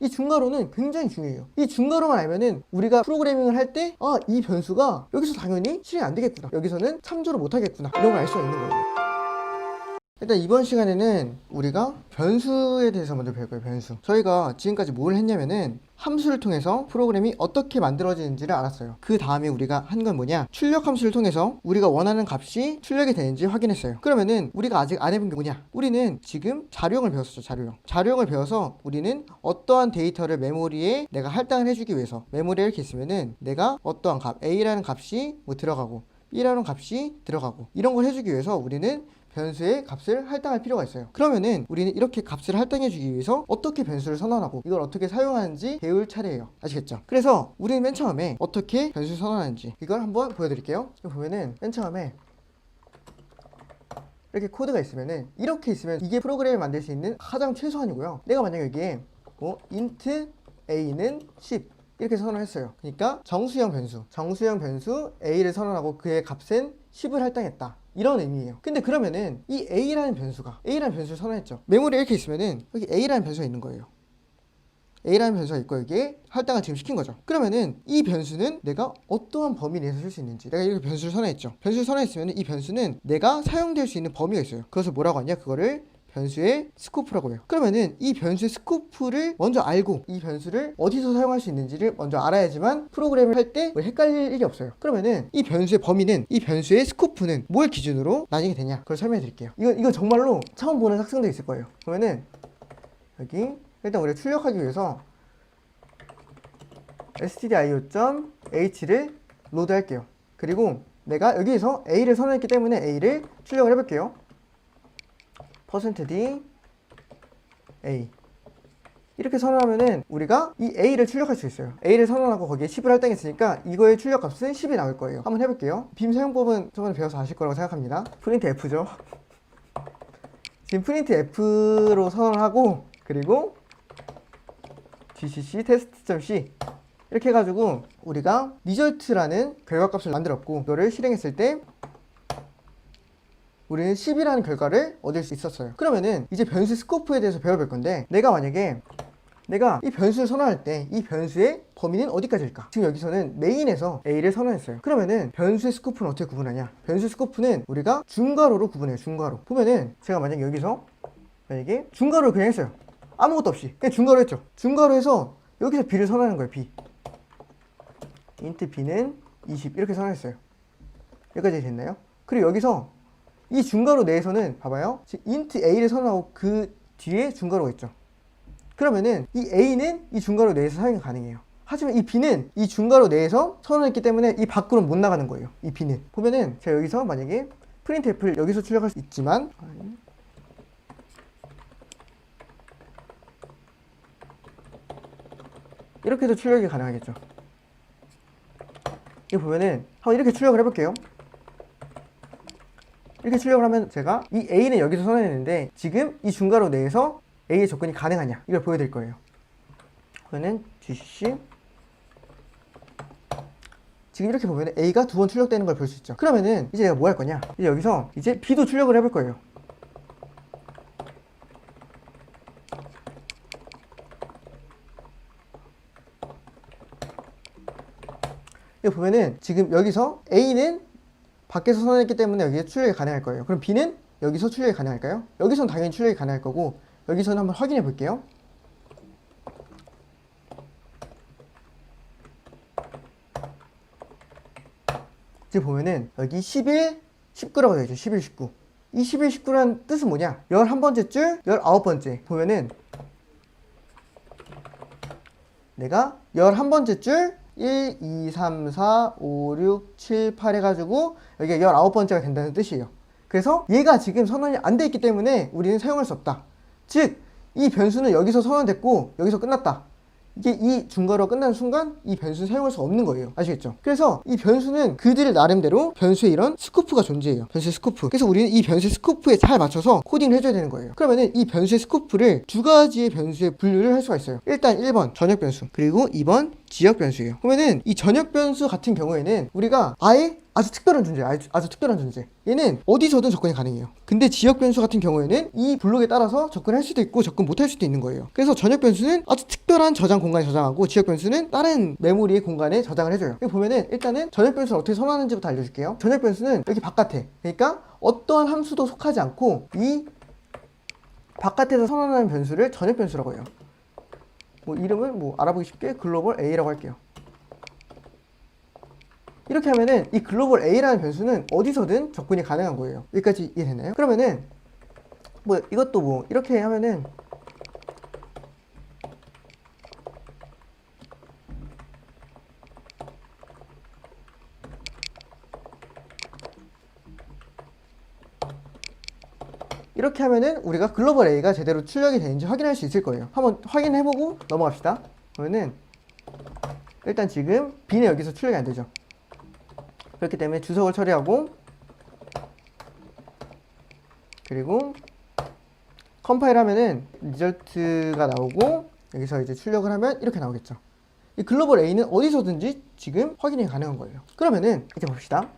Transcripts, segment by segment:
이 중괄호는 굉장히 중요해요. 이 중괄호만 알면은 우리가 프로그래밍을 할 때, 아, 이 변수가 여기서 당연히 실행 안 되겠구나. 여기서는 참조를 못 하겠구나. 이런 걸 알 수가 있는 거예요. 일단 이번 시간에는 우리가 변수에 대해서 먼저 배울 거예요, 변수. 저희가 지금까지 뭘 했냐면은 함수를 통해서 프로그램이 어떻게 만들어지는지를 알았어요. 그 다음에 우리가 한 건 뭐냐? 출력 함수를 통해서 우리가 원하는 값이 출력이 되는지 확인했어요. 그러면은 우리가 아직 안 해본 게 뭐냐? 우리는 지금 자료형을 배웠었죠, 자료형. 자료형을 배워서 우리는 어떠한 데이터를 메모리에 내가 할당을 해주기 위해서 메모리에 이렇게 있으면은 내가 어떠한 값, A라는 값이 뭐 들어가고 B라는 값이 들어가고 이런 걸 해주기 위해서 우리는 변수의 값을 할당할 필요가 있어요. 그러면은 우리는 이렇게 값을 할당해 주기 위해서 어떻게 변수를 선언하고 이걸 어떻게 사용하는지 배울 차례예요. 아시겠죠? 그래서 우리는 맨 처음에 어떻게 변수를 선언하는지 이걸 한번 보여드릴게요. 보면은 맨 처음에 이렇게 코드가 있으면은 이렇게 있으면 이게 프로그램을 만들 수 있는 가장 최소한이고요. 내가 만약 여기에 뭐 int a는 10 이렇게 선언을 했어요. 그러니까 정수형 변수, 정수형 변수 a를 선언하고 그의 값은 10을 할당했다. 이런 의미예요. 근데 그러면은 이 a라는 변수가 a라는 변수를 선언했죠. 메모리에 이렇게 있으면은 여기 a라는 변수가 있는 거예요. a라는 변수가 있고 여기에 할당을 지금 시킨 거죠. 그러면은 이 변수는 내가 어떠한 범위 내에서 쓸 수 있는지 내가 이렇게 변수를 선언했죠. 변수를 선언했으면 이 변수는 내가 사용될 수 있는 범위가 있어요. 그것을 뭐라고 하냐? 그거를 변수의 스코프라고 해요. 그러면은 이 변수의 스코프를 먼저 알고 이 변수를 어디서 사용할 수 있는지를 먼저 알아야지만 프로그램을 할 때 헷갈릴 일이 없어요. 그러면은 이 변수의 범위는 이 변수의 스코프는 뭘 기준으로 나뉘게 되냐? 그걸 설명해 드릴게요. 이거 이거 정말로 처음 보는 학생도 있을 거예요. 그러면은 여기 일단 우리가 출력하기 위해서 stdio.h를 로드할게요. 그리고 내가 여기에서 a를 선언했기 때문에 a를 출력을 해볼게요. %d a 이렇게 선언하면은 우리가 이 a를 출력할 수 있어요. a를 선언하고 거기에 10을 할당했으니까 이거의 출력 값은 10이 나올 거예요. 한번 해볼게요. 빔 사용법은 저번에 배워서 아실 거라고 생각합니다. 프린트 f죠. 지금 프린트 f로 선언하고 그리고 gcc test.c 이렇게 해가지고 우리가 리절트라는 결과값을 만들었고 이거를 실행했을 때 우리는 10이라는 결과를 얻을 수 있었어요. 그러면은 이제 변수 스코프에 대해서 배워볼 건데 내가 만약에 내가 이 변수를 선언할 때 이 변수의 범위는 어디까지일까? 지금 여기서는 메인에서 A를 선언했어요. 그러면은 변수의 스코프는 어떻게 구분하냐? 변수 스코프는 우리가 중괄호로 구분해요. 중괄호. 보면은 제가 만약 여기서 만약에 중괄호를 그냥 했어요. 아무것도 없이 그냥 중괄호 했죠. 중괄호 해서 여기서 B를 선언하는 거예요. B. int B는 20 이렇게 선언했어요. 여기까지 됐나요? 그리고 여기서 이 중괄호 내에서는 봐봐요. int a를 선언하고 그 뒤에 중괄호가 있죠. 그러면은 이 a는 이 중괄호 내에서 사용이 가능해요. 하지만 이 b는 이 중괄호 내에서 선언했기 때문에 이 밖으로 못 나가는 거예요. 이 b는 보면은 제가 여기서 만약에 printf를 여기서 출력할 수 있지만 이렇게 해도 출력이 가능하겠죠. 이거 보면은 한번 이렇게 출력을 해볼게요. 이렇게 출력을 하면 제가 이 A는 여기서 선언했는데 지금 이 중괄호 내에서 A의 접근이 가능하냐 이걸 보여드릴 거예요. 그러면 GCC 지금 이렇게 보면 A가 두 번 출력되는 걸 볼 수 있죠. 그러면은 이제 내가 뭐 할 거냐? 이제 여기서 이제 B도 출력을 해볼 거예요. 이거 보면은 지금 여기서 A는 밖에서 선언했기 때문에 여기에 출력이 가능할 거예요. 그럼 B는 여기서 출력이 가능할까요? 여기서는 당연히 출력이 가능할 거고 여기서는 한번 확인해 볼게요. 지금 보면은 여기 11, 19라고 되어 있죠. 11, 19. 이 11, 19라는 뜻은 뭐냐? 11번째 줄, 19번째. 보면은 내가 11번째 줄 1, 2, 3, 4, 5, 6, 7, 8 해가지고 여기가 19번째가 된다는 뜻이에요. 그래서 얘가 지금 선언이 안 돼 있기 때문에 우리는 사용할 수 없다. 즉, 이 변수는 여기서 선언됐고 여기서 끝났다. 이게 이 중괄호 끝나는 순간 이 변수는 사용할 수 없는 거예요. 아시겠죠? 그래서 이 변수는 그들 나름대로 변수에 이런 스코프가 존재해요. 변수의 스코프. 그래서 우리는 이 변수의 스코프에 잘 맞춰서 코딩을 해줘야 되는 거예요. 그러면은 이 변수의 스코프를 두 가지의 변수에 분류를 할 수가 있어요. 일단 1번 전역 변수, 그리고 2번 지역 변수예요. 그러면은 이 전역 변수 같은 경우에는 우리가 아예 아주 특별한 존재, 아주, 아주 특별한 존재. 얘는 어디서든 접근이 가능해요. 근데 지역 변수 같은 경우에는 이 블록에 따라서 접근할 수도 있고 접근 못할 수도 있는 거예요. 그래서 전역 변수는 아주 특별한 저장 공간에 저장하고 지역 변수는 다른 메모리의 공간에 저장을 해줘요. 여기 보면은 일단은 전역 변수를 어떻게 선언하는지부터 알려줄게요. 전역 변수는 여기 바깥에, 그러니까 어떠한 함수도 속하지 않고 이 바깥에서 선언하는 변수를 전역 변수라고 해요. 뭐 이름을 뭐 알아보기 쉽게 글로벌 A라고 할게요. 이렇게 하면은 이 글로벌 A라는 변수는 어디서든 접근이 가능한 거예요. 여기까지 이해되나요? 그러면은 뭐 이것도 뭐 이렇게 하면은 이렇게 하면은 우리가 글로벌 A가 제대로 출력이 되는지 확인할 수 있을 거예요. 한번 확인해보고 넘어갑시다. 그러면은 일단 지금 B는 여기서 출력이 안 되죠. 그렇기 때문에 주석을 처리하고 그리고 컴파일 하면은 리절트가 나오고 여기서 이제 출력을 하면 이렇게 나오겠죠. 이 글로벌 A는 어디서든지 지금 확인이 가능한 거예요. 그러면은 이제 봅시다.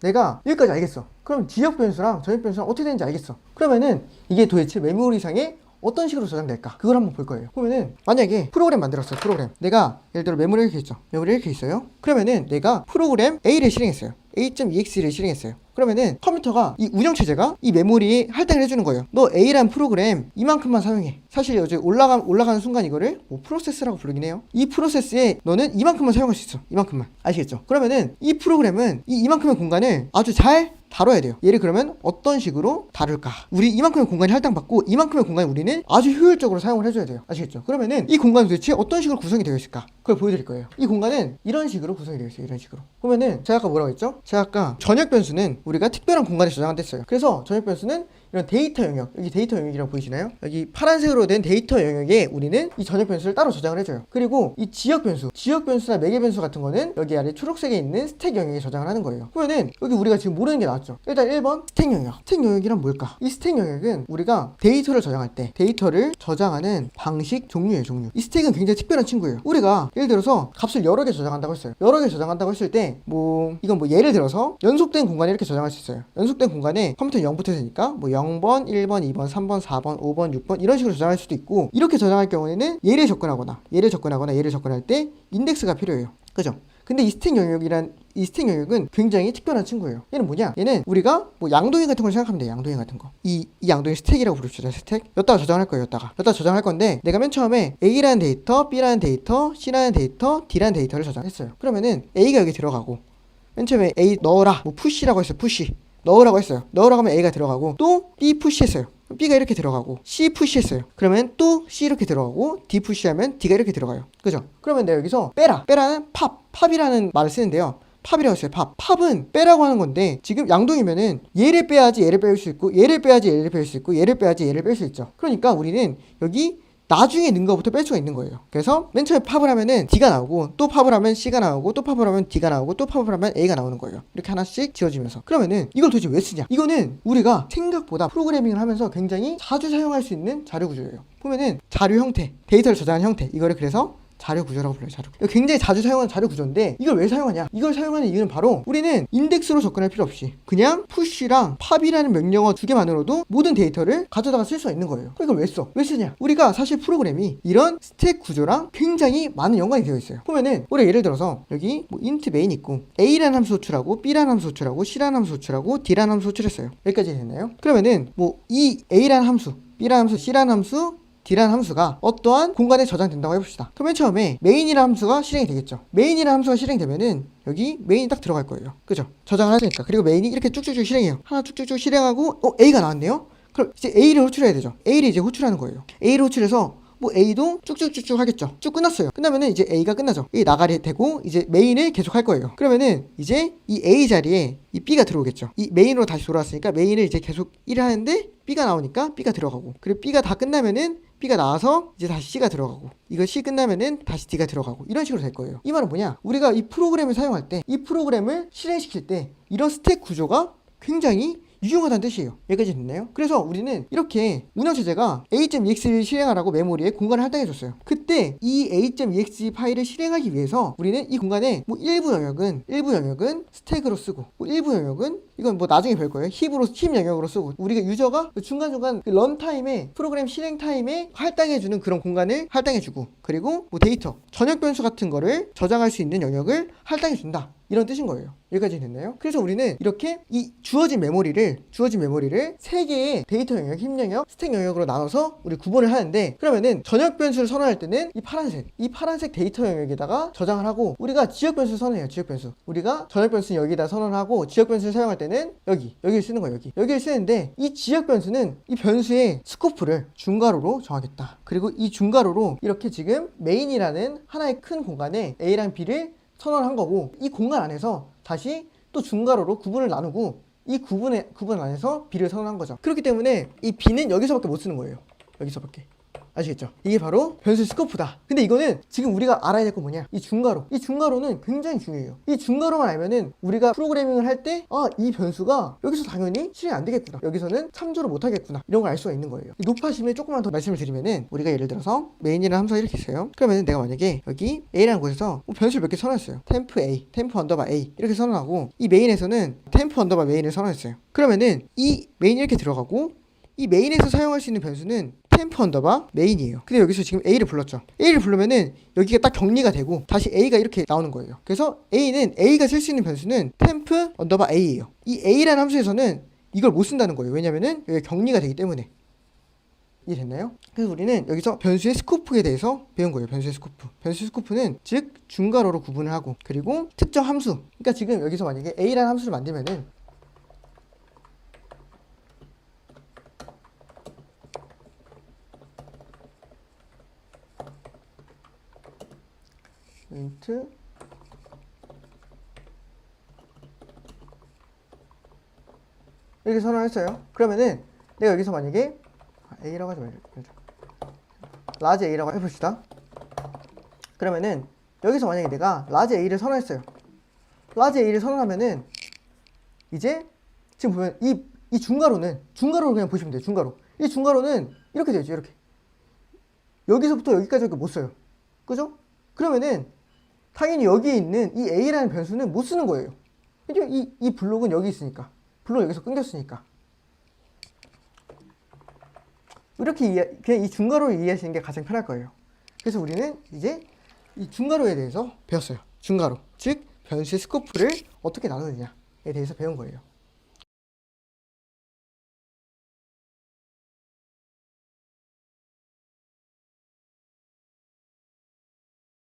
내가 여기까지 알겠어. 그럼 지역 변수랑 전역 변수랑 어떻게 되는지 알겠어. 그러면은 이게 도대체 메모리상에 어떤 식으로 저장될까? 그걸 한번 볼 거예요. 그러면은 만약에 프로그램 만들었어요. 프로그램. 내가 예를 들어 메모리 이렇게 있죠. 메모리 이렇게 있어요. 그러면은 내가 프로그램 A를 실행했어요. A.exe를 실행했어요. 그러면은 컴퓨터가 이 운영체제가 이 메모리에 할당을 해주는 거예요. 너 A란 프로그램 이만큼만 사용해. 사실 어제 올라가, 올라가는 순간 이거를 뭐 프로세스라고 부르긴 해요. 이 프로세스에 너는 이만큼만 사용할 수 있어. 이만큼만. 아시겠죠? 그러면은 이 프로그램은 이 이만큼의 공간을 아주 잘 다뤄야 돼요. 얘를 그러면 어떤 식으로 다룰까? 우리 이만큼의 공간이 할당받고 이만큼의 공간을 우리는 아주 효율적으로 사용을 해줘야 돼요. 아시겠죠? 그러면은 이 공간 도대체 어떤 식으로 구성이 되어 있을까? 그걸 보여드릴 거예요. 이 공간은 이런 식으로 구성이 되어 있어요. 이런 식으로. 그러면은 제가 아까 뭐라고 했죠? 제가 아까 전역 변수는 우리가 특별한 공간에 저장됐어요. 그래서 전역 변수는 이런 데이터 영역, 여기 데이터 영역이라고 보이시나요? 여기 파란색으로 된 데이터 영역에 우리는 이 전역 변수를 따로 저장을 해줘요. 그리고 이 지역 변수, 지역 변수나 매개 변수 같은 거는 여기 아래 초록색에 있는 스택 영역에 저장을 하는 거예요. 그러면은 여기 우리가 지금 모르는 게 나왔죠. 일단 1번 스택 영역. 스택 영역이란 뭘까? 이 스택 영역은 우리가 데이터를 저장할 때 데이터를 저장하는 방식 종류예요, 종류. 이 스택은 굉장히 특별한 친구예요. 우리가 예를 들어서 값을 여러 개 저장한다고 했어요. 여러 개 저장한다고 했을 때 뭐 이건 뭐 예를 들어서 연속된 공간에 이렇게 저장할 수 있어요. 연속된 공간에 컴퓨터 0부터 되니까 뭐 0번, 1번, 2번, 3번, 4번, 5번, 6번 이런 식으로 저장할 수도 있고 이렇게 저장할 경우에는 예를 접근하거나 예를 접근하거나 예를 접근할 때 인덱스가 필요해요. 그죠? 근데 이 스택 영역이란 이 스택 영역은 굉장히 특별한 친구예요. 얘는 뭐냐? 얘는 우리가 뭐 양동이 같은 걸 생각하면 돼요. 양동이 같은 거. 이, 이 양동이 스택이라고 부릅시다. 스택. 여기다가 저장할 거예요. 여기다가. 여기다가 저장할 건데 내가 맨 처음에 A라는 데이터, B라는 데이터, C라는 데이터, D라는 데이터를 저장했어요. 그러면은 A가 여기 들어가고 맨 처음에 A 넣어라. 뭐 푸시라고 했어요. 푸시. 넣으라고 했어요. 넣으라고 하면 A가 들어가고 또 B 푸시했어요. B가 이렇게 들어가고 C 푸시했어요. 그러면 또 C 이렇게 들어가고 D 푸시하면 D가 이렇게 들어가요. 그죠? 그러면 내가 여기서 빼라. 빼라는 팝. 팝이라는 말을 쓰는데요. 팝이라고 했어요. 팝. 팝은 빼라고 하는 건데 지금 양동이면은 얘를 빼야지 얘를 뺄 수 있고 얘를 빼야지 얘를 뺄 수 있고 얘를 빼야지 얘를 뺄 수 있죠. 그러니까 우리는 여기 나중에 는 거부터 뺄 수가 있는 거예요. 그래서 맨 처음에 팝을 하면은 D가 나오고 또 팝을 하면 C가 나오고 또 팝을 하면 D가 나오고 또 팝을 하면 A가 나오는 거예요. 이렇게 하나씩 지워지면서 그러면은 이걸 도대체 왜 쓰냐? 이거는 우리가 생각보다 프로그래밍을 하면서 굉장히 자주 사용할 수 있는 자료 구조예요. 보면은 자료 형태, 데이터를 저장한 형태 이거를 그래서 자료 구조라고 불러요. 자료. 이거 굉장히 자주 사용하는 자료 구조인데 이걸 왜 사용하냐? 이걸 사용하는 이유는 바로 우리는 인덱스로 접근할 필요 없이 그냥 푸시랑 팝이라는 명령어 두 개만으로도 모든 데이터를 가져다가 쓸 수가 있는 거예요. 이걸 왜 써? 왜 쓰냐? 우리가 사실 프로그램이 이런 스택 구조랑 굉장히 많은 연관이 되어 있어요. 보면은 우리 예를 들어서 여기 뭐 int main 있고 a라는 함수 호출하고 b라는 함수 호출하고 c라는 함수 호출하고 d라는 함수 호출했어요. 여기까지 됐나요? 그러면은 뭐 이 a라는 함수, b라는 함수, c라는 함수 D라는 함수가 어떠한 공간에 저장된다고 해봅시다. 그럼 맨 처음에 메인이라는 함수가 실행이 되겠죠. 메인이라는 함수가 실행되면은 여기 메인이 딱 들어갈 거예요. 그죠? 저장을 하니까. 그리고 메인이 이렇게 쭉쭉쭉 실행해요. 하나 쭉쭉쭉 실행하고 어 A가 나왔네요. 그럼 이제 A를 호출해야 되죠. A를 이제 호출하는 거예요. A를 호출해서 뭐 A도 쭉쭉쭉쭉 하겠죠. 쭉 끝났어요. 끝나면은 이제 A가 끝나죠. A 나가리 되고 이제 메인을 계속 할 거예요. 그러면은 이제 이 A 자리에 이 B가 들어오겠죠. 이 메인으로 다시 돌아왔으니까 메인을 이제 계속 일을 하는데 B가 나오니까 B가 들어가고 그리고 B가 다 끝나면은 B가 나와서 이제 다시 C가 들어가고 이거 C 끝나면은 다시 D가 들어가고 이런 식으로 될 거예요. 이 말은 뭐냐? 우리가 이 프로그램을 사용할 때 이 프로그램을 실행시킬 때 이런 스택 구조가 굉장히 유용하다는 뜻이에요. 여기까지 됐나요? 그래서 우리는 이렇게 운영체제가 a.ex를 실행하라고 메모리에 공간을 할당해줬어요. 그때 이 a.exe 파일을 실행하기 위해서 우리는 이 공간에 뭐 일부 영역은 일부 영역은 스택으로 쓰고 뭐 일부 영역은 이건 뭐 나중에 별 거예요. 힙으로 힙 영역으로 쓰고 우리가 유저가 중간중간 그 런타임에 프로그램 실행 타임에 할당해주는 그런 공간을 할당해주고 그리고 뭐 데이터 전역 변수 같은 거를 저장할 수 있는 영역을 할당해준다. 이런 뜻인 거예요. 여기까지 됐나요? 그래서 우리는 이렇게 이 주어진 메모리를 주어진 메모리를 세 개의 데이터 영역, 힘 영역, 스택 영역으로 나눠서 우리 구분을 하는데 그러면은 전역 변수를 선언할 때는 이 파란색, 이 파란색 데이터 영역에다가 저장을 하고 우리가 지역 변수 선언해요. 지역 변수. 우리가 전역 변수는 여기다 선언하고 지역 변수를 사용할 때는 여기, 여기를 쓰는 거예요. 여기. 여기를 쓰는데 이 지역 변수는 이 변수의 스코프를 중괄호로 정하겠다. 그리고 이 중괄호로 이렇게 지금 메인이라는 하나의 큰 공간에 A랑 B를 선언한 거고 이 공간 안에서 다시 또 중괄호로 구분을 나누고 이 구분의 구분 안에서 B를 선언한 거죠. 그렇기 때문에 이 B는 여기서밖에 못 쓰는 거예요. 여기서밖에. 아시겠죠? 이게 바로 변수 스코프다. 근데 이거는 지금 우리가 알아야 될 건 뭐냐? 이 중괄호. 이 중괄호는 굉장히 중요해요. 이 중괄호만 알면은 우리가 프로그래밍을 할 때, 아, 이 변수가 여기서 당연히 실행 안 되겠구나. 여기서는 참조를 못 하겠구나. 이런 걸 알 수가 있는 거예요. 높아심에 조금만 더 말씀을 드리면은 우리가 예를 들어서 메인이라는 함수가 이렇게 있어요. 그러면은 내가 만약에 여기 A라는 곳에서 뭐 변수를 몇 개 선언했어요. 템프 A, 템프 언더바 A 이렇게 선언하고 이 메인에서는 템프 언더바 메인을 선언했어요. 그러면은 이 메인 이렇게 들어가고 이 메인에서 사용할 수 있는 변수는 템프 언더바 메인이에요. 근데 여기서 지금 A를 불렀죠. A를 부르면은 여기가 딱 정리가 되고 다시 A가 이렇게 나오는 거예요. 그래서 A는 A가 쓸 수 있는 변수는 템프 언더바 A예요. 이 A라는 함수에서는 이걸 못 쓴다는 거예요. 왜냐면은 여기 격리가 되기 때문에. 이해됐나요? 그래서 우리는 여기서 변수의 스코프에 대해서 배운 거예요. 변수의 스코프. 변수 스코프는 즉 중괄호로 구분을 하고 그리고 특정 함수. 그러니까 지금 여기서 만약에 A라는 함수를 만들면은 인트 이렇게 선언했어요. 그러면은 내가 여기서 만약에 아, A라고 하지 말자. 라지 A라고 해봅시다. 그러면은 여기서 만약에 내가 라지 A를 선언했어요. 라지 A를 선언하면은 이제 지금 보면 이, 이 중괄호는 중괄호를 그냥 보시면 돼요. 중괄호. 이 중괄호는 이렇게 되죠. 이렇게. 여기서부터 여기까지밖에 못 써요. 그죠? 그러면은 당연히 여기에 있는 이 A라는 변수는 못 쓰는 거예요. 이, 이 블록은 여기 있으니까. 블록 여기서 끊겼으니까. 이렇게 이해, 그냥 이 중괄호를 이해하시는 게 가장 편할 거예요. 그래서 우리는 이제 이 중괄호에 대해서 배웠어요. 중괄호. 즉, 변수의 스코프를 어떻게 나누느냐에 대해서 배운 거예요.